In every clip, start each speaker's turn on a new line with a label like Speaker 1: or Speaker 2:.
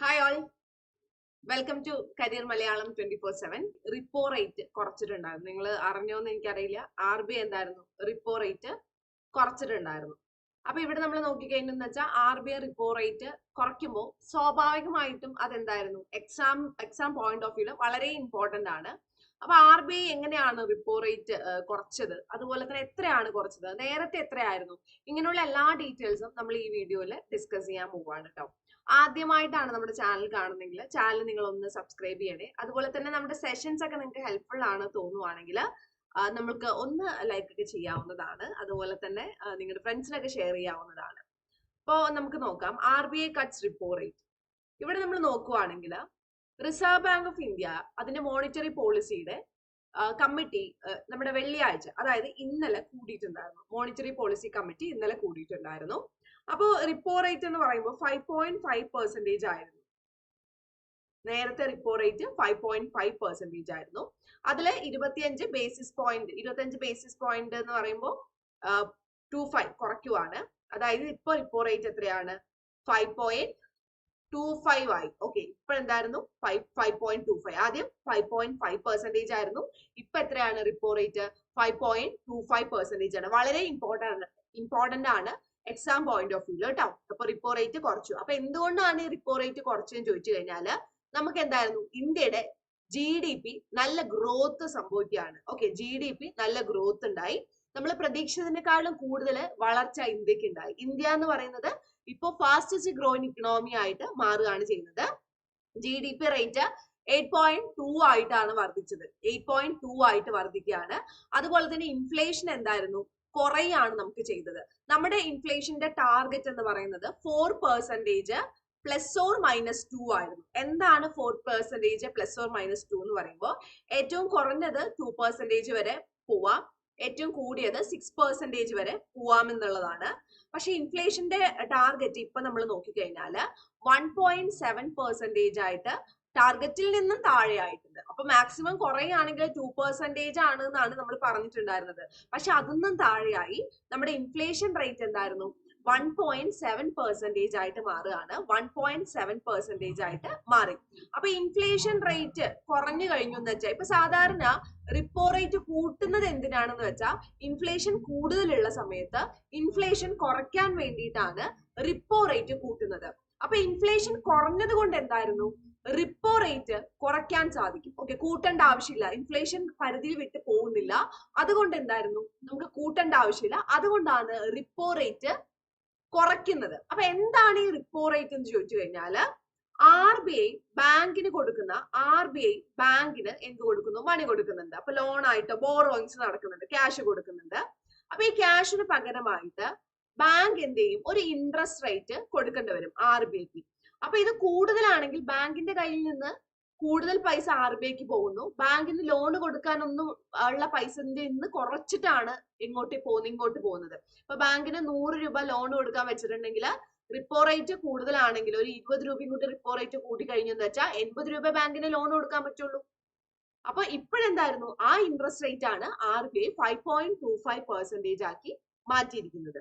Speaker 1: Hi all welcome to career Malayalam twenty four seven repo rate കുറച്ചിട്ടുണ്ടായിരുന്നു. നിങ്ങൾ അറിഞ്ഞോന്ന് എനിക്കറിയില്ല. R B എന്തായിരുന്നു? Repo rate കുറച്ചിട്ടുണ്ടായിരുന്നു. അപ്പൊ ഇവിടെ നമ്മൾ നോക്കിക്കഴിഞ്ഞെന്ന് വെച്ചാൽ R B I repo rate കുറയ്ക്കുമ്പോൾ സ്വാഭാവികമായിട്ടും അതെന്തായിരുന്നു? Exam exam point of view വളരെ ഇമ്പോർട്ടന്റ് ആണ്. അപ്പൊ ആർ ബി ഐ എങ്ങനെയാണ് റിപ്പോ റേറ്റ് കുറച്ചത്? അതുപോലെ തന്നെ എത്രയാണ് കുറച്ചത്? നേരത്തെ എത്രയായിരുന്നു? ഇങ്ങനെയുള്ള എല്ലാ ഡീറ്റെയിൽസും നമ്മൾ ഈ വീഡിയോയിൽ ഡിസ്കസ് ചെയ്യാൻ പോവാണ് കേട്ടോ ആദ്യമായിട്ടാണ് നമ്മുടെ ചാനൽ കാണുന്നെങ്കിൽ ചാനൽ നിങ്ങൾ ഒന്ന് സബ്സ്ക്രൈബ് ചെയ്യണേ. അതുപോലെ തന്നെ നമ്മുടെ സെഷൻസ് ഒക്കെ നിങ്ങൾക്ക് ഹെൽപ്ഫുൾ ആണ് തോന്നുവാണെങ്കിൽ നമ്മൾക്ക് ഒന്ന് ലൈക്ക് ഒക്കെ ചെയ്യാവുന്നതാണ്. അതുപോലെ തന്നെ നിങ്ങളുടെ ഫ്രണ്ട്സിനൊക്കെ ഷെയർ ചെയ്യാവുന്നതാണ്. അപ്പോൾ നമുക്ക് നോക്കാം. R B I cuts repo rate ഇവിടെ നമ്മൾ നോക്കുവാണെങ്കിൽ റിസർവ് ബാങ്ക് ഓഫ് ഇന്ത്യ അതിന്റെ മോണിറ്ററി പോളിസിയുടെ കമ്മിറ്റി നമ്മുടെ വെള്ളിയാഴ്ച അതായത് ഇന്നലെ കൂടിയിട്ടുണ്ടായിരുന്നു. മോണിറ്ററി പോളിസി കമ്മിറ്റി ഇന്നലെ കൂടിയിട്ടുണ്ടായിരുന്നു. അപ്പോൾ റിപ്പോ റേറ്റ് എന്ന് പറയുമ്പോൾ ഫൈവ് പോയിന്റ് ഫൈവ് പെർസെന്റേജ് ആയിരുന്നു. നേരത്തെ repo rate five point five percentage ആയിരുന്നു. അതിൽ ഇരുപത്തിയഞ്ച് ബേസിസ് പോയിന്റ് ഇരുപത്തിയഞ്ച് ബേസിസ് പോയിന്റ് എന്ന് പറയുമ്പോൾ ടു ഫൈവ് കുറയ്ക്കുവാണ്. അതായത് ഇപ്പോൾ റിപ്പോ റേറ്റ് എത്രയാണ്? ഫൈവ് പോയിന്റ് ടു ഫൈവ് ആയി. ഓക്കെ ഇപ്പൊ എന്തായിരുന്നു? Five five point two five ആദ്യം ഫൈവ് പോയിന്റ് ഫൈവ് പെർസെന്റേജ് ആയിരുന്നു. ഇപ്പൊ എത്രയാണ് repo rate five point two five percentage ആണ്. വളരെ ഇമ്പോർട്ടന്റ് ഇമ്പോർട്ടന്റ് ആണ്. എക്സാം പോയിന്റ് ഓഫ് വ്യൂ കേട്ടോ. അപ്പൊ റിപ്പോ റേറ്റ് കുറച്ചു. അപ്പൊ എന്തുകൊണ്ടാണ് ഈ റിപ്പോ റേറ്റ് കുറച്ചെന്ന് ചോദിച്ചു കഴിഞ്ഞാൽ നമുക്ക് എന്തായിരുന്നു? ഇന്ത്യയുടെ ജി ഡി പി നല്ല ഗ്രോത്ത് സംഭവിക്കുകയാണ്. ഓക്കെ ജി ഡി പി നല്ല ഗ്രോത്ത് ഉണ്ടായി. നമ്മൾ പ്രതീക്ഷിച്ചതിനേക്കാളും കൂടുതൽ വളർച്ച ഇന്ത്യയ്ക്ക് ഉണ്ടായി. ഇന്ത്യ എന്ന് പറയുന്നത് ഇപ്പോ ഫാസ്റ്റസ്റ്റ് ഗ്രോയിങ് ഇക്കണോമി ആയിട്ട് മാറുകയാണ് ചെയ്യുന്നത്. G D P rate eight point two ആയിട്ടാണ് വർദ്ധിച്ചത്. എയ്റ്റ് പോയിന്റ് ടു ആയിട്ട് വർദ്ധിക്കുകയാണ്. അതുപോലെ തന്നെ ഇൻഫ്ലേഷൻ എന്തായിരുന്നു? കുറയാണ് നമുക്ക് ചെയ്തത്. നമ്മുടെ ഇൻഫ്ലേഷന്റെ ടാർഗറ്റ് എന്ന് പറയുന്നത് four percentage plus or minus two ആയിരുന്നു. എന്താണ് four percentage plus or minus two എന്ന് പറയുമ്പോൾ ഏറ്റവും കുറഞ്ഞത് ടു പെർസെന്റേജ് വരെ പോവാം. ഏറ്റവും കൂടിയത് സിക്സ് പെർസെന്റേജ് വരെ പോവാം എന്നുള്ളതാണ്. പക്ഷെ ഇൻഫ്ലേഷന്റെ ടാർഗറ്റ് ഇപ്പൊ നമ്മൾ നോക്കിക്കഴിഞ്ഞാൽ വൺ പോയിന്റ് സെവൻ പെർസെന്റേജ് ആയിട്ട് ടാർഗറ്റിൽ നിന്നും താഴെയായിട്ടുണ്ട്. അപ്പൊ മാക്സിമം കുറയുകയാണെങ്കിൽ ടു പെർസെന്റേജ് ആണ് എന്നാണ് നമ്മൾ പറഞ്ഞിട്ടുണ്ടായിരുന്നത്. പക്ഷെ അതൊന്നും താഴെയായി. നമ്മുടെ ഇൻഫ്ലേഷൻ റേറ്റ് എന്തായിരുന്നു? വൺ പോയിന്റ് സെവൻ പെർസെന്റേജ് ആയിട്ട് മാറുകയാണ്. വൺ പോയിന്റ് സെവൻ പെർസെന്റേജ് ആയിട്ട് മാറി. അപ്പൊ ഇൻഫ്ലേഷൻ റേറ്റ് കുറഞ്ഞു കഴിഞ്ഞു എന്ന് വെച്ചാൽ ഇപ്പൊ സാധാരണ റിപ്പോ റേറ്റ് കൂട്ടുന്നത് എന്തിനാണെന്ന് വെച്ചാൽ ഇൻഫ്ലേഷൻ കൂടുതലുള്ള സമയത്ത് ഇൻഫ്ലേഷൻ കുറയ്ക്കാൻ വേണ്ടിയിട്ടാണ് റിപ്പോ റേറ്റ് കൂട്ടുന്നത്. അപ്പൊ ഇൻഫ്ലേഷൻ കുറഞ്ഞത് കൊണ്ട് എന്തായിരുന്നു? റിപ്പോ റേറ്റ് കുറയ്ക്കാൻ സാധിക്കും. ഓക്കെ കൂട്ടേണ്ട ആവശ്യമില്ല. ഇൻഫ്ലേഷൻ പരിധിയിൽ വിട്ട് പോകുന്നില്ല. അതുകൊണ്ട് എന്തായിരുന്നു? നമുക്ക് കൂട്ടേണ്ട ആവശ്യമില്ല. അതുകൊണ്ടാണ് റിപ്പോ റേറ്റ് കുറയ്ക്കുന്നത്. അപ്പൊ എന്താണ് ഈ റിപ്പോ റേറ്റ് എന്ന് ചോദിച്ചു കഴിഞ്ഞാൽ ആർ ബി ഐ ബാങ്കിന് കൊടുക്കുന്ന ആർ ബി ഐ ബാങ്കിന് എന്ത് കൊടുക്കുന്നു? മണി കൊടുക്കുന്നുണ്ട്. അപ്പൊ ലോൺ ആയിട്ട് ബോറോയിങ്സ് നടക്കുന്നുണ്ട്. ക്യാഷ് കൊടുക്കുന്നുണ്ട്. അപ്പൊ ഈ ക്യാഷിന് പകരമായിട്ട് ബാങ്ക് എന്ത് ചെയ്യും? ഒരു ഇൻട്രസ്റ്റ് റേറ്റ് കൊടുക്കേണ്ടി വരും ആർ ബി ഐക്ക് അപ്പൊ ഇത് കൂടുതലാണെങ്കിൽ ബാങ്കിന്റെ കയ്യിൽ നിന്ന് കൂടുതൽ പൈസ ആർ ബി ഐക്ക് പോകുന്നു. ബാങ്കിന് ലോൺ കൊടുക്കാനൊന്നും ഉള്ള പൈസന്റെ ഇന്ന് കുറച്ചിട്ടാണ് ഇങ്ങോട്ട് പോകുന്നത് ഇങ്ങോട്ട് പോകുന്നത്. ഇപ്പൊ ബാങ്കിന് നൂറ് രൂപ ലോൺ കൊടുക്കാൻ വെച്ചിട്ടുണ്ടെങ്കിൽ റിപ്പോ റേറ്റ് കൂടുതലാണെങ്കിൽ ഒരു ഇരുപത് രൂപ ഇങ്ങോട്ട് റിപ്പോ റേറ്റ് കൂട്ടി കഴിഞ്ഞെന്ന് വെച്ചാൽ എൺപത് രൂപ ബാങ്കിന് ലോൺ കൊടുക്കാൻ പറ്റുള്ളൂ. അപ്പൊ ഇപ്പോഴെന്തായിരുന്നു? ആ ഇൻട്രസ്റ്റ് റേറ്റ് ആണ് R B I five point two five percentage ആക്കി മാറ്റിയിരിക്കുന്നത്.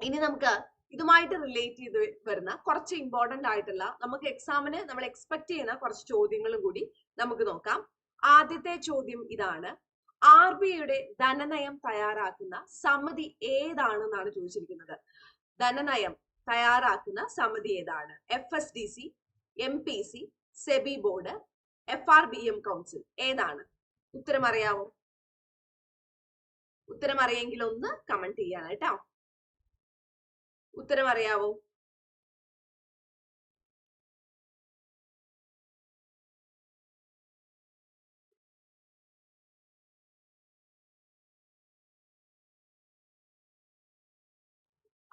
Speaker 1: ഇനി നമുക്ക് ഇതുമായിട്ട് റിലേറ്റ് ചെയ്ത് വരുന്ന കുറച്ച് ഇമ്പോർട്ടന്റ് ആയിട്ടുള്ള നമുക്ക് എക്സാമിന് നമ്മൾ എക്സ്പെക്ട് ചെയ്യുന്ന കുറച്ച് ചോദ്യങ്ങളും കൂടി നമുക്ക് നോക്കാം. ആദ്യത്തെ ചോദ്യം ഇതാണ്. ആർ ബി ഐയുടെ ധനനയം തയ്യാറാക്കുന്ന സമിതി ഏതാണെന്നാണ് ചോദിച്ചിരിക്കുന്നത്. ധനനയം തയ്യാറാക്കുന്ന സമിതി ഏതാണ്? F S D C M P C SEBI board F R B M council ഏതാണ്? ഉത്തരം അറിയാവോ? ഉത്തരം അറിയെങ്കിൽ ഒന്ന് കമന്റ് ചെയ്യാണ് കേട്ടോ ഉത്തരം അറിയാവോ?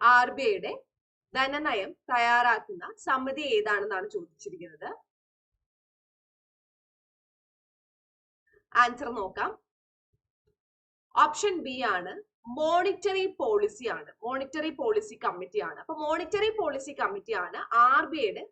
Speaker 1: ആർ ബി ഐയുടെ ധനനയം തയ്യാറാക്കുന്ന സമിതി ഏതാണെന്നാണ് ചോദിച്ചിരിക്കുന്നത്? ആൻസർ നോക്കാം. ഓപ്ഷൻ ബി ആണ് മോണിറ്ററി പോളിസിയാണ് മോണിറ്ററി പോളിസി കമ്മിറ്റിയാണ് അപ്പൊ മോണിറ്ററി പോളിസി കമ്മിറ്റിയാണ് ആർ ബി ഐയുടെ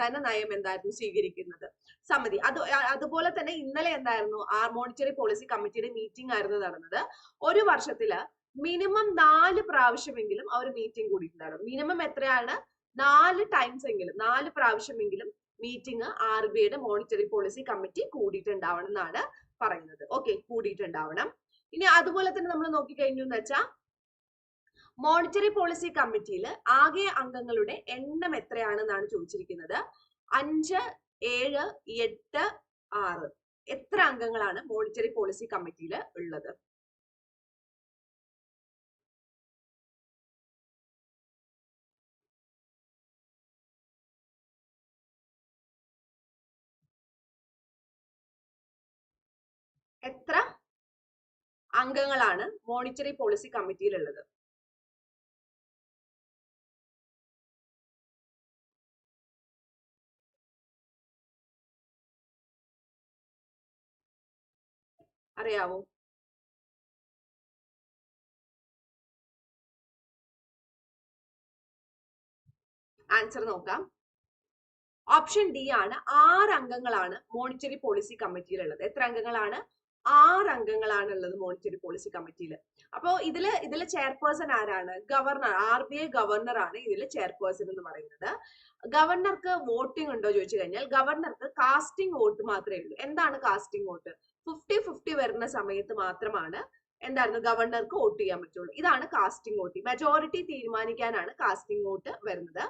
Speaker 1: ധനനയം എന്തായിരുന്നു സ്വീകരിക്കുന്നത്. സമിതി. അത് അതുപോലെ തന്നെ ഇന്നലെ എന്തായിരുന്നു ആ മോണിറ്ററി പോളിസി കമ്മിറ്റിയുടെ മീറ്റിംഗ് ആയിരുന്നു നടന്നത്. ഒരു വർഷത്തിൽ മിനിമം നാല് പ്രാവശ്യമെങ്കിലും അവർ മീറ്റിംഗ് കൂടിയിട്ടുണ്ടായിരുന്നു മിനിമം എത്രയാണ്? നാല് ടൈംസ് എങ്കിലും നാല് പ്രാവശ്യമെങ്കിലും മീറ്റിംഗ് ആർ ബി ഐയുടെ മോണിറ്ററി പോളിസി കമ്മിറ്റി കൂടിയിട്ടുണ്ടാവണം എന്നാണ് പറയുന്നത്. ഓക്കെ കൂടിയിട്ടുണ്ടാവണം. ഇനി അതുപോലെ തന്നെ നമ്മൾ നോക്കിക്കഴിഞ്ഞു എന്ന് വെച്ചാൽ മോണിറ്ററി പോളിസി കമ്മിറ്റിയിൽ ആകെ അംഗങ്ങളുടെ എണ്ണം എത്രയാണെന്നാണ് ചോദിച്ചിരിക്കുന്നത്? അഞ്ച് ഏഴ് എട്ട് ആറ്. എത്ര അംഗങ്ങളാണ് മോണിറ്ററി പോളിസി കമ്മിറ്റിയിൽ ഉള്ളത്? എത്ര? അംഗങ്ങളാണ് മോണിറ്ററി പോളിസി കമ്മിറ്റിയിലുള്ളത് അറിയാവോ? ആൻസർ നോക്കാം. ഓപ്ഷൻ ഡി ആണ് ആറ് അംഗങ്ങളാണ് മോണിറ്ററി പോളിസി കമ്മിറ്റിയിലുള്ളത് എത്ര അംഗങ്ങളാണ്? ആറ് അംഗങ്ങളാണ് ഉള്ളത് മോണിറ്ററി പോളിസി കമ്മിറ്റിയിൽ അപ്പോൾ ഇതിൽ ഇതിൽ ചെയർപേഴ്സൺ ആരാണ്? Governor R B I governor ആണ് ഇതിൽ ചെയർപേഴ്സൺ എന്ന് പറയുന്നത്. ഗവർണർക്ക് വോട്ടിംഗ് ഉണ്ടോ ചോദിച്ചു കഴിഞ്ഞാൽ ഗവർണർക്ക് കാസ്റ്റിംഗ് വോട്ട് മാത്രമേ ഉള്ളൂ. എന്താണ് കാസ്റ്റിംഗ് വോട്ട്? ഫിഫ്റ്റി ഫിഫ്റ്റി വരുന്ന സമയത്ത് മാത്രമാണ് എന്തായിരുന്നു? ഗവർണർക്ക് വോട്ട് ചെയ്യാൻ പറ്റുള്ളൂ. ഇതാണ് കാസ്റ്റിംഗ് വോട്ട്. മെജോറിറ്റി തീരുമാനിക്കാനാണ് കാസ്റ്റിംഗ് വോട്ട് വരുന്നത്.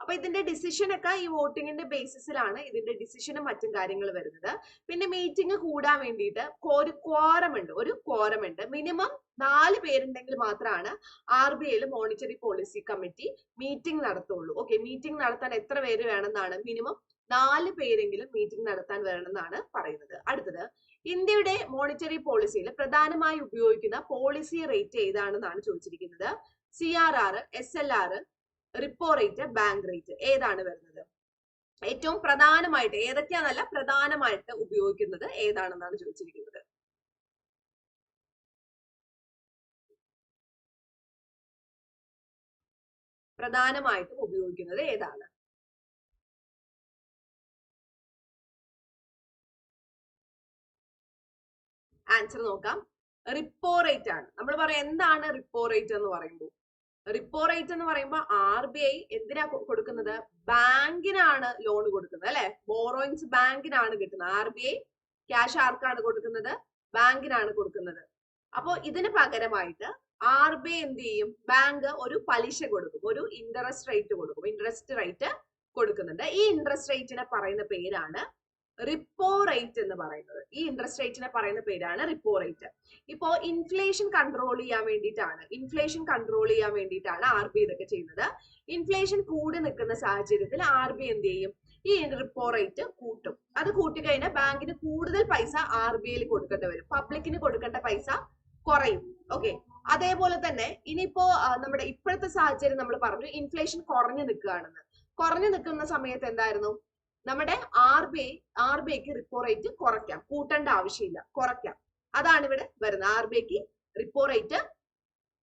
Speaker 1: അപ്പൊ ഇതിന്റെ ഡിസിഷൻ ഒക്കെ ഈ വോട്ടിങ്ങിന്റെ ബേസിസിലാണ് ഇതിന്റെ ഡിസിഷനും മറ്റും കാര്യങ്ങൾ വരുന്നത്. പിന്നെ മീറ്റിംഗ് കൂടാൻ വേണ്ടിയിട്ട് ഒരു ക്വാറം ഉണ്ട് ഒരു ക്വാറം ഉണ്ട്. മിനിമം നാല് പേരുണ്ടെങ്കിൽ മാത്രമാണ് ആർ ബി ഐയിൽ മോണിറ്ററി പോളിസി കമ്മിറ്റി മീറ്റിംഗ് നടത്തുള്ളൂ. ഓക്കെ മീറ്റിംഗ് നടത്താൻ എത്ര പേര് വേണമെന്നാണ് മിനിമം നാല് പേരെങ്കിലും മീറ്റിംഗ് നടത്താൻ വേണമെന്നാണ് പറയുന്നത്. അടുത്തത് ഇന്ത്യയുടെ മോണിറ്ററി പോളിസിയിൽ പ്രധാനമായി ഉപയോഗിക്കുന്ന പോളിസി റേറ്റ് ഏതാണെന്നാണ് ചോദിച്ചിരിക്കുന്നത്? C R R S L R repo rate bank rate ഏതാണ് വരുന്നത്? ഏറ്റവും പ്രധാനമായിട്ട് ഏതൊക്കെയാണെന്നല്ല പ്രധാനമായിട്ട് ഉപയോഗിക്കുന്നത് ഏതാണെന്നാണ് ചോദിച്ചിരിക്കുന്നത്. പ്രധാനമായിട്ടും ഉപയോഗിക്കുന്നത് ഏതാണ്? ആൻസർ നോക്കാം. റിപ്പോ റേറ്റ് ആണ്. നമ്മൾ പറയാം എന്താണ് റിപ്പോ റേറ്റ് എന്ന് പറയുമ്പോൾ? റിപ്പോ റേറ്റ് എന്ന് പറയുമ്പോൾ ആർ ബി ഐ എന്തിനാ കൊടുക്കുന്നത്? ബാങ്കിനാണ് ലോൺ കൊടുക്കുന്നത് അല്ലെ? ബോറോയിങ്സ് ബാങ്കിനാണ് കിട്ടുന്നത്. ആർ ബി ഐ ക്യാഷ് ആർക്കാണ് കൊടുക്കുന്നത്? ബാങ്കിനാണ് കൊടുക്കുന്നത്. അപ്പോൾ ഇതിന് പകരമായിട്ട് ആർ ബി ഐ എന്ത് ചെയ്യും? ബാങ്ക് ഒരു പലിശ കൊടുക്കും ഒരു ഇൻട്രസ്റ്റ് റേറ്റ് കൊടുക്കും ഇൻട്രസ്റ്റ് റേറ്റ് കൊടുക്കുന്നുണ്ട്. ഈ ഇൻട്രസ്റ്റ് റേറ്റിനെ പറയുന്ന പേരാണ് റിപ്പോ റേറ്റ് എന്ന് പറയുന്നത്. ഈ ഇൻട്രസ്റ്റ് റേറ്റിനെ പറയുന്ന പേരാണ് റിപ്പോ റേറ്റ് ഇപ്പോ ഇൻഫ്ലേഷൻ കൺട്രോൾ ചെയ്യാൻ വേണ്ടിയിട്ടാണ് ഇൻഫ്ലേഷൻ കൺട്രോൾ ചെയ്യാൻ വേണ്ടിയിട്ടാണ് ആർ ബി ഇതൊക്കെ ചെയ്യുന്നത്. ഇൻഫ്ലേഷൻ കൂടി നിൽക്കുന്ന സാഹചര്യത്തിൽ ആർ ബി എന്ത് ചെയ്യും? ഈ റിപ്പോ റേറ്റ് കൂട്ടും. അത് കൂട്ടിക്കഴിഞ്ഞാൽ ബാങ്കിന് കൂടുതൽ പൈസ ആർ ബി ഐയിൽ കൊടുക്കേണ്ടി വരും. പബ്ലിക്കിന് കൊടുക്കേണ്ട പൈസ കുറയും. ഓക്കെ അതേപോലെ തന്നെ ഇനിയിപ്പോ നമ്മുടെ ഇപ്പോഴത്തെ സാഹചര്യം നമ്മൾ പറഞ്ഞു ഇൻഫ്ലേഷൻ കുറഞ്ഞു നിൽക്കുകയാണെന്ന്. കുറഞ്ഞു നിൽക്കുന്ന സമയത്ത് എന്തായിരുന്നു? നമ്മുടെ R B I R B ഐക്ക് റിപ്പോ റേറ്റ് കുറയ്ക്കാം. കൂട്ടേണ്ട ആവശ്യമില്ല. കുറയ്ക്കാം. അതാണ് ഇവിടെ വരുന്നത് ആർ ബി ഐക്ക് റിപ്പോ റേറ്റ്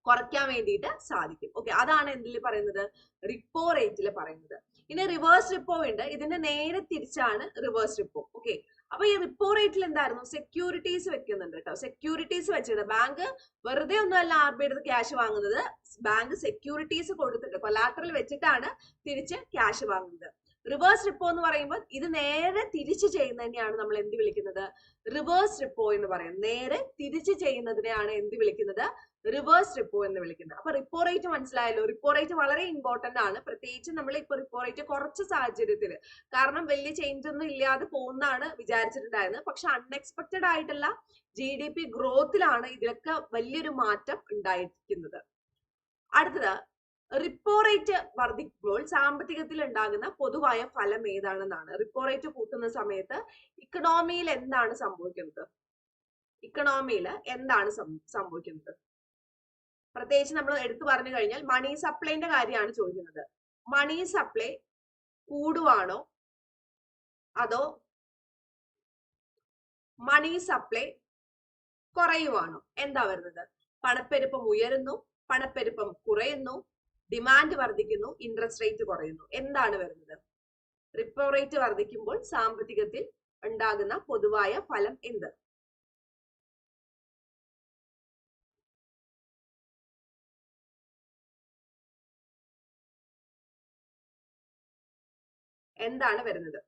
Speaker 1: കുറയ്ക്കാൻ വേണ്ടിയിട്ട് സാധിക്കും. ഓക്കെ അതാണ് എന്തിൽ പറയുന്നത്? റിപ്പോ റേറ്റിൽ പറയുന്നത്. ഇനി റിവേഴ്സ് റിപ്പോ ഉണ്ട്. ഇതിന്റെ നേരെ തിരിച്ചാണ് റിവേഴ്സ് റിപ്പോ ഓക്കെ അപ്പൊ ഈ റിപ്പോ റേറ്റിൽ എന്തായിരുന്നു? സെക്യൂരിറ്റീസ് വെക്കുന്നുണ്ട് കേട്ടോ. സെക്യൂരിറ്റീസ് വെച്ചിട്ട് ബാങ്ക് വെറുതെ ഒന്നുമല്ല ആർ ബി ഐയുടെ ക്യാഷ് വാങ്ങുന്നത്. ബാങ്ക് സെക്യൂരിറ്റീസ് കൊടുത്തിട്ട് കൊലാട്രൽ വെച്ചിട്ടാണ് തിരിച്ച് ക്യാഷ് വാങ്ങുന്നത്. റിവേഴ്സ് റിപ്പോ എന്ന് പറയുമ്പോൾ ഇത് നേരെ തിരിച്ച് ചെയ്യുന്നതിനെയാണ് നമ്മൾ എന്ത് വിളിക്കുന്നത്? റിവേഴ്സ് റിപ്പോ എന്ന് പറയുന്നത് നേരെ തിരിച്ച് ചെയ്യുന്നതിനെയാണ് എന്ത് വിളിക്കുന്നത്? റിവേഴ്സ് റിപ്പോ എന്ന് വിളിക്കുന്നത്. അപ്പൊ റിപ്പോ റേറ്റ് മനസ്സിലായല്ലോ? റിപ്പോ റേറ്റ് വളരെ ഇമ്പോർട്ടന്റ് ആണ്. പ്രത്യേകിച്ച് നമ്മൾ ഇപ്പൊ റിപ്പോ റേറ്റ് കുറച്ച് സാഹചര്യത്തിൽ കാരണം വലിയ ചേഞ്ച് ഒന്നും ഇല്ലാതെ പോകുന്നതാണ് വിചാരിച്ചിട്ടുണ്ടായിരുന്നത്. പക്ഷെ അൺഎക്സ്പെക്റ്റഡ് ആയിട്ടുള്ള ജി ഡി പി ഗ്രോത്തിലാണ് ഇതിലൊക്കെ വലിയൊരു മാറ്റം ഉണ്ടായിരിക്കുന്നത്. അടുത്തത് റിപ്പോ റേറ്റ് വർദ്ധിക്കുമ്പോൾ സാമ്പത്തികത്തിൽ ഉണ്ടാകുന്ന പൊതുവായ ഫലം ഏതാണെന്നാണ്. റിപ്പോ റേറ്റ് കൂട്ടുന്ന സമയത്ത് ഇക്കണോമിയിൽ എന്താണ് സംഭവിക്കുന്നത്? ഇക്കണോമിയിൽ എന്താണ് സംഭവിക്കുന്നത്? പ്രത്യേകിച്ച് നമ്മൾ എടുത്തു പറഞ്ഞു കഴിഞ്ഞാൽ മണി സപ്ലൈന്റെ കാര്യമാണ് ചോദിക്കുന്നത്. മണി സപ്ലൈ കൂടുവാണോ? അതോ മണി സപ്ലൈ കുറയുവാണോ? എന്താ വരുന്നത്? പണപ്പെരുപ്പം ഉയരുന്നു പണപ്പെരുപ്പം കുറയുന്നു ഡിമാൻഡ് വർദ്ധിക്കുന്നു ഇൻട്രസ്റ്റ് റേറ്റ് കുറയുന്നു. എന്താണ് വരുന്നത്? റിപ്പോ റേറ്റ് വർദ്ധിക്കുമ്പോൾ സാമ്പത്തികത്തിൽ ഉണ്ടാകുന്ന പൊതുവായ ഫലം എന്ത്? എന്താണ് വരുന്നത്?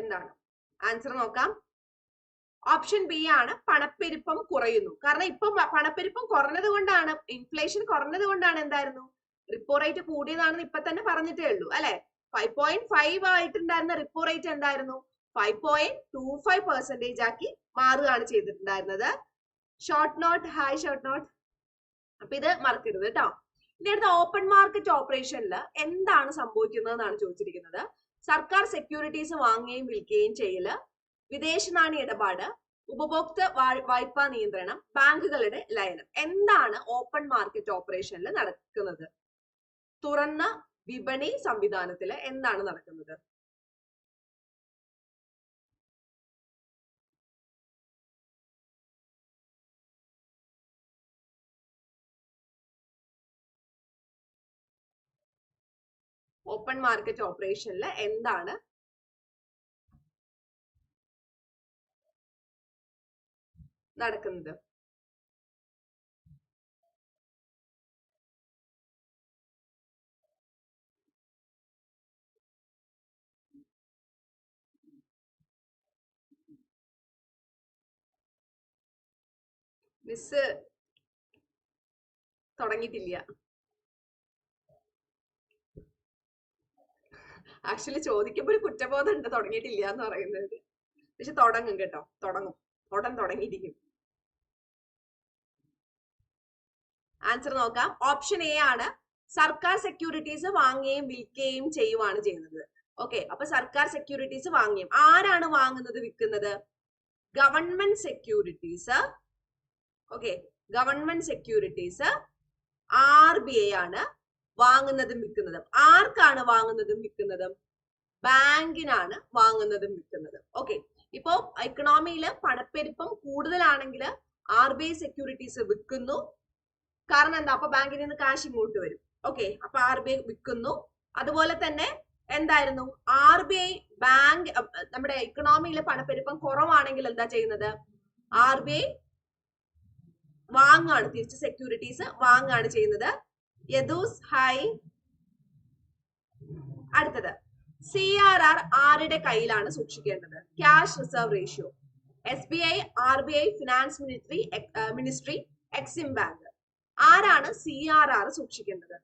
Speaker 1: എന്താണ്? ആൻസർ നോക്കാം. ഓപ്ഷൻ ബി ആണ് പണപ്പെരുപ്പം കുറയുന്നു. കാരണം ഇപ്പം പണപ്പെരുപ്പം കുറഞ്ഞത് കൊണ്ടാണ് ഇൻഫ്ലേഷൻ കുറഞ്ഞത് കൊണ്ടാണ് എന്തായിരുന്നു? റിപ്പോ റേറ്റ് കൂടിയതാണെന്ന് ഇപ്പൊ തന്നെ പറഞ്ഞിട്ടേ ഉള്ളൂ അല്ലെ? ഫൈവ് പോയിന്റ് ഫൈവ് ആയിട്ടുണ്ടായിരുന്ന റിപ്പോ റേറ്റ് എന്തായിരുന്നു? Five point two five percentage ആക്കി മാറുകയാണ് ചെയ്തിട്ടുണ്ടായിരുന്നത്. Short note hi short note അപ്പൊ ഇത് മറക്കരുത് കേട്ടോ ഇനി അടുത്ത ഓപ്പൺ മാർക്കറ്റ് ഓപ്പറേഷനിൽ എന്താണ് സംഭവിക്കുന്നത് എന്നാണ് ചോദിച്ചിരിക്കുന്നത്. സർക്കാർ സെക്യൂരിറ്റീസ് വാങ്ങുകയും വിൽക്കുകയും ചെയ്യൽ വിദേശ നാണ്യ ഇടപാട് ഉപഭോക്തൃ വായ്പാ നിയന്ത്രണം ബാങ്കുകളുടെ ലയനം. എന്താണ് ഓപ്പൺ മാർക്കറ്റ് ഓപ്പറേഷനിൽ നടക്കുന്നത്? തുറന്ന വിപണി സംവിധാനത്തിൽ എന്താണ് നടക്കുന്നത്? ഓപ്പൺ മാർക്കറ്റ് ഓപ്പറേഷനിൽ എന്താണ്? നടക്കുന്നത്. മിസ് തുടങ്ങിയിട്ടില്ല. ആക്ച്വലി ചോദിക്കുമ്പോൾ ഒരു കുറ്റബോധം ഉണ്ട് തുടങ്ങിയിട്ടില്ല എന്ന് പറയുന്നത്. പക്ഷെ തുടങ്ങും കേട്ടോ. തുടങ്ങും. ഉടൻ തുടങ്ങിയിരിക്കും. ആൻസർ നോക്കാം. ഓപ്ഷൻ എ ആണ്. സർക്കാർ സെക്യൂരിറ്റീസ് വാങ്ങുകയും വിൽക്കുകയും ചെയ്യുവാണ് ചെയ്യുന്നത്. ഓക്കെ അപ്പൊ സർക്കാർ സെക്യൂരിറ്റീസ് വാങ്ങിയും ആരാണ് വാങ്ങുന്നത് വിൽക്കുന്നത്? Government securities okay government securities R B I ആണ്. വാങ്ങുന്നതും വിൽക്കുന്നതും. ആർക്കാണ് വാങ്ങുന്നതും വിൽക്കുന്നതും? ബാങ്കിനാണ് വാങ്ങുന്നതും വിൽക്കുന്നതും. ഓക്കെ ഇപ്പോ എക്കണോമിയിൽ പണപ്പെരുപ്പം കൂടുതലാണെങ്കിൽ ആർ ബി ഐ സെക്യൂരിറ്റീസ് വിൽക്കുന്നു. കാരണം എന്താ? അപ്പൊ ബാങ്കിൽ നിന്ന് കാശ് ഇങ്ങോട്ട് വരും. ഓക്കെ അപ്പൊ ആർ ബി ഐ വിൽക്കുന്നു. അതുപോലെ തന്നെ എന്തായിരുന്നു? ആർ ബി ഐ ബാങ്ക് നമ്മുടെ ഇക്കണോമിയിലെ പണപ്പെരുപ്പം കുറവാണെങ്കിൽ എന്താ ചെയ്യുന്നത്? ആർ ബി ഐ വാങ്ങാണ് തിരിച്ച് സെക്യൂരിറ്റീസ് വാങ്ങാണ് ചെയ്യുന്നത്. യദൂസ് ഹായ്. അടുത്തത്. സി ആർ ആർ ആരുടെ കയ്യിലാണ് സൂക്ഷിക്കേണ്ടത്? Cash reserve ratio S B I R B I finance ministry ministry EXIM bank ആരാണ് സി ആർ ആർ സൂക്ഷിക്കേണ്ടത്?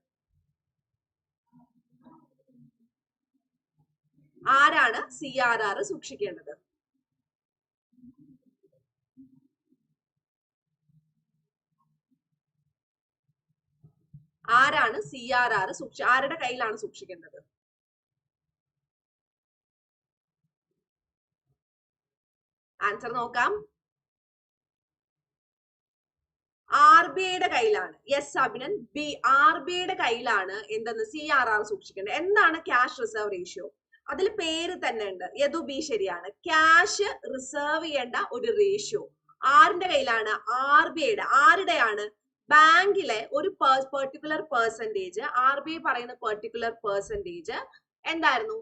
Speaker 1: ആരാണ് സി ആർ ആർ സൂക്ഷിക്കേണ്ടത്? ആരാണ് സി ആർ ആർ സൂക്ഷി ആരുടെ കയ്യിലാണ് സൂക്ഷിക്കേണ്ടത്? ആൻസർ നോക്കാം. ആർ ബി ഐയുടെ കയ്യിലാണ്. Yes Abhinan B R B ഐയുടെ കയ്യിലാണ് എന്തെന്ന് സി ആർ ആർ സൂക്ഷിക്കേണ്ടത്. എന്താണ് ക്യാഷ് റിസർവ് റേഷ്യോ? അതിൽ പേര് തന്നെ ഉണ്ട്. യദു ബി ശരിയാണ്. ക്യാഷ് റിസർവ് ചെയ്യേണ്ട ഒരു റേഷ്യോ ആറിന്റെ കയ്യിലാണ്? ആർ ബി ഐയുടെ. ആരുടെയാണ്? ബാങ്കിലെ ഒരു particular percentage R B I പറയുന്ന പെർട്ടിക്കുലർ പേഴ്സന്റേജ് എന്തായിരുന്നു?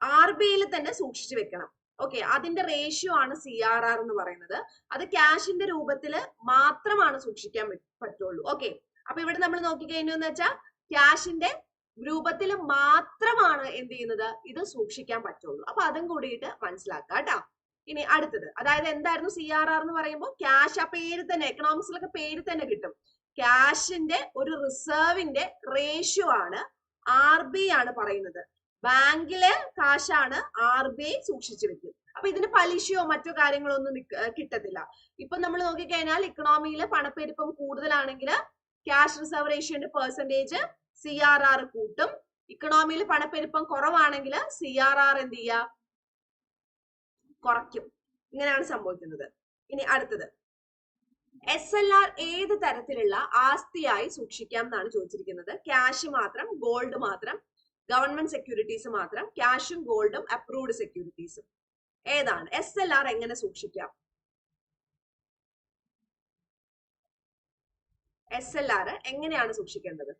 Speaker 1: ആർ ബി ഐയിൽ തന്നെ സൂക്ഷിച്ചു വെക്കണം. ഓക്കെ അതിന്റെ റേഷ്യോ ആണ് സി ആർ ആർ എന്ന് പറയുന്നത്. അത് ക്യാഷിന്റെ രൂപത്തിൽ മാത്രമാണ് സൂക്ഷിക്കാൻ പറ്റുള്ളൂ. ഓക്കെ അപ്പൊ ഇവിടെ നമ്മൾ നോക്കിക്കഴിഞ്ഞു എന്ന് വെച്ചാൽ ക്യാഷിന്റെ രൂപത്തിൽ മാത്രമാണ് എന്ത് ചെയ്യുന്നത്? ഇത് സൂക്ഷിക്കാൻ പറ്റുള്ളൂ. അപ്പൊ അതും കൂടിയിട്ട് മനസ്സിലാക്കാം കേട്ടോ. ഇനി അടുത്തത്. അതായത് എന്തായിരുന്നു സി ആർ ആർ എന്ന് പറയുമ്പോൾ ക്യാഷ് ആ പേര് തന്നെ എക്കണോമിക്സിലൊക്കെ പേര് തന്നെ കിട്ടും. ക്യാഷിന്റെ ഒരു റിസർവിന്റെ റേഷ്യോ ആണ് ആർ ബി ആണ് പറയുന്നത്. ബാങ്കിലെ കാശാണ് ആർ ബി ഐ സൂക്ഷിച്ചു വെക്കും. അപ്പൊ ഇതിന് പലിശയോ മറ്റോ കാര്യങ്ങളോ ഒന്നും കിട്ടത്തില്ല. ഇപ്പൊ നമ്മൾ നോക്കിക്കഴിഞ്ഞാൽ ഇക്കണോമിയിൽ പണപ്പെരുപ്പം കൂടുതലാണെങ്കിൽ ക്യാഷ് റിസർവ് റേഷ്യോന്റെ പെർസെന്റേജ് സി ആർ ആർ കൂട്ടും. ഇക്കണോമിയിൽ പണപ്പെരുപ്പം കുറവാണെങ്കിൽ സി ആർ ആർ എന്ത് ചെയ്യുക? കുറയ്ക്കും. ഇങ്ങനെയാണ് സംഭവിക്കുന്നത്. ഇനി അടുത്തത്. എസ് എൽ ആർ ഏത് തരത്തിലുള്ള ആസ്തിയായി സൂക്ഷിക്കാം എന്നാണ് ചോദിച്ചിരിക്കുന്നത്. ക്യാഷ് മാത്രം ഗോൾഡ് മാത്രം ഗവൺമെന്റ് സെക്യൂരിറ്റീസ് മാത്രം ക്യാഷും ഗോൾഡും അപ്രൂവ്ഡ് സെക്യൂരിറ്റീസും ഏതാണ്? എസ് എൽ ആർ എങ്ങനെ സൂക്ഷിക്കാം? എസ് എൽ ആർ എങ്ങനെയാണ് സൂക്ഷിക്കേണ്ടത്?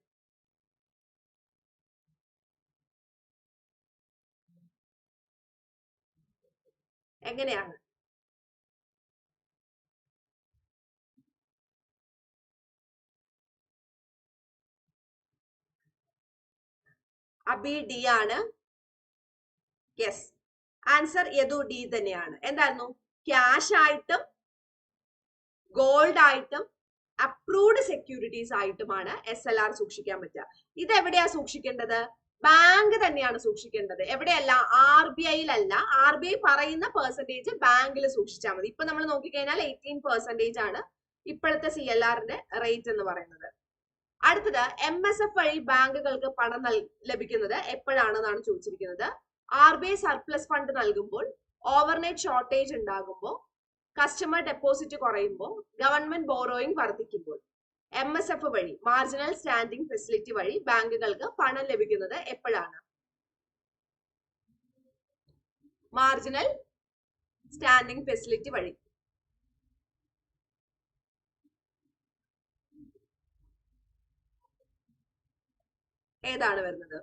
Speaker 1: എങ്ങനെയാണ്? അബി ഡി ആണ്. യെസ് ആൻസർ യദു ഡി തന്നെയാണ്. എന്തായിരുന്നു? ക്യാഷ് ആയിട്ടും ഗോൾഡ് ആയിട്ടും അപ്രൂവ്ഡ് സെക്യൂരിറ്റീസ് ആയിട്ടുമാണ് എസ് എൽ ആർ സൂക്ഷിക്കാൻ പറ്റുക. ഇത് എവിടെയാ സൂക്ഷിക്കേണ്ടത്? ബാങ്ക് തന്നെയാണ് സൂക്ഷിക്കേണ്ടത്. എവിടെയല്ല? ആർ ബി ഐയിലല്ല. ആർ ബി ഐ പറയുന്ന പെർസെന്റേജ് ബാങ്കിൽ സൂക്ഷിച്ചാൽ മതി. ഇപ്പൊ നമ്മൾ നോക്കിക്കഴിഞ്ഞാൽ എയ്റ്റീൻ പെർസെന്റേജ് ആണ് ഇപ്പോഴത്തെ സി എൽ ആറിന്റെ റേറ്റ് എന്ന് പറയുന്നത്. അടുത്തത് എം എസ് എഫ് വഴി ബാങ്കുകൾക്ക് പണം ലഭിക്കുന്നത് എപ്പോഴാണെന്നാണ് ചോദിച്ചിരിക്കുന്നത്. R B I surplus fund നൽകുമ്പോൾ ഓവർനൈറ്റ് ഷോർട്ടേജ് ഉണ്ടാകുമ്പോൾ കസ്റ്റമർ ഡെപ്പോസിറ്റ് കുറയുമ്പോൾ ഗവൺമെന്റ് ബോറോയിങ് വർദ്ധിക്കുമ്പോൾ. എം എസ് എഫ് വഴി മാർജിനൽ സ്റ്റാൻഡിംഗ് ഫെസിലിറ്റി വഴി ബാങ്കുകൾക്ക് പണം ലഭിക്കുന്നത് എപ്പോഴാണ്? മാർജിനൽ സ്റ്റാൻഡിംഗ് ഫെസിലിറ്റി വഴി. ഏതാണ് വരുന്നത്?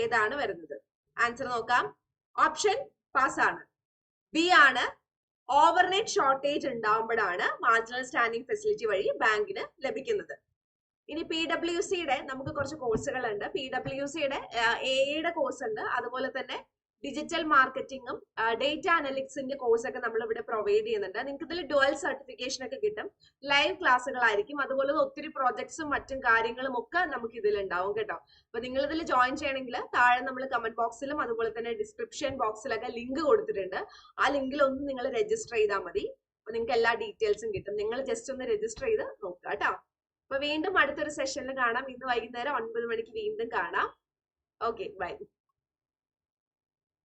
Speaker 1: ഏതാണ് വരുന്നത്? ആൻസർ നോക്കാം. ഓപ്ഷൻ പാസ് ആണ്. ബി ആണ്. ഓവർനൈറ്റ് ഷോർട്ടേജ് ഉണ്ടാവുമ്പോഴാണ് മാർജിനൽ സ്റ്റാൻഡിംഗ് ഫെസിലിറ്റി വഴി ബാങ്കിന് ലഭിക്കുന്നത്. ഇനി പി ഡബ്ല്യു സിയുടെ നമുക്ക് കുറച്ച് കോഴ്സുകൾ ഉണ്ട് പി ഡബ്ല്യു സിയുടെ എയുടെ കോഴ്സ് ഉണ്ട്. അതുപോലെ തന്നെ ഡിജിറ്റൽ മാർക്കറ്റിംഗും ഡേറ്റ അനലിറ്റിക്സിന്റെ കോഴ്സ് ഒക്കെ നമ്മൾ ഇവിടെ പ്രൊവൈഡ് ചെയ്യുന്നുണ്ട്. നിങ്ങൾക്ക് ഇതിൽ ഡുവൽ സർട്ടിഫിക്കേഷൻ ഒക്കെ കിട്ടും. ലൈവ് ക്ലാസ്സുകളായിരിക്കും അതുപോലെ ഒത്തിരി പ്രോജക്ട്സും മറ്റും കാര്യങ്ങളും ഒക്കെ നമുക്ക് ഇതിൽ ഉണ്ടാവും കേട്ടോ. അപ്പൊ നിങ്ങൾ ഇതിൽ ജോയിൻ ചെയ്യണമെങ്കിൽ താഴെ നമ്മൾ കമന്റ് ബോക്സിലും അതുപോലെ തന്നെ ഡിസ്ക്രിപ്ഷൻ ബോക്സിലൊക്കെ ലിങ്ക് കൊടുത്തിട്ടുണ്ട്. ആ ലിങ്കിൽ ഒന്ന് നിങ്ങൾ രജിസ്റ്റർ ചെയ്താൽ മതി. അപ്പൊ നിങ്ങൾക്ക് എല്ലാ ഡീറ്റെയിൽസും കിട്ടും. നിങ്ങൾ ജസ്റ്റ് ഒന്ന് രജിസ്റ്റർ ചെയ്ത് നോക്കുക കേട്ടോ. അപ്പൊ വീണ്ടും അടുത്തൊരു സെഷനിൽ കാണാം. ഇന്ന് വൈകുന്നേരം ഒൻപത് മണിക്ക് വീണ്ടും കാണാം. Okay bye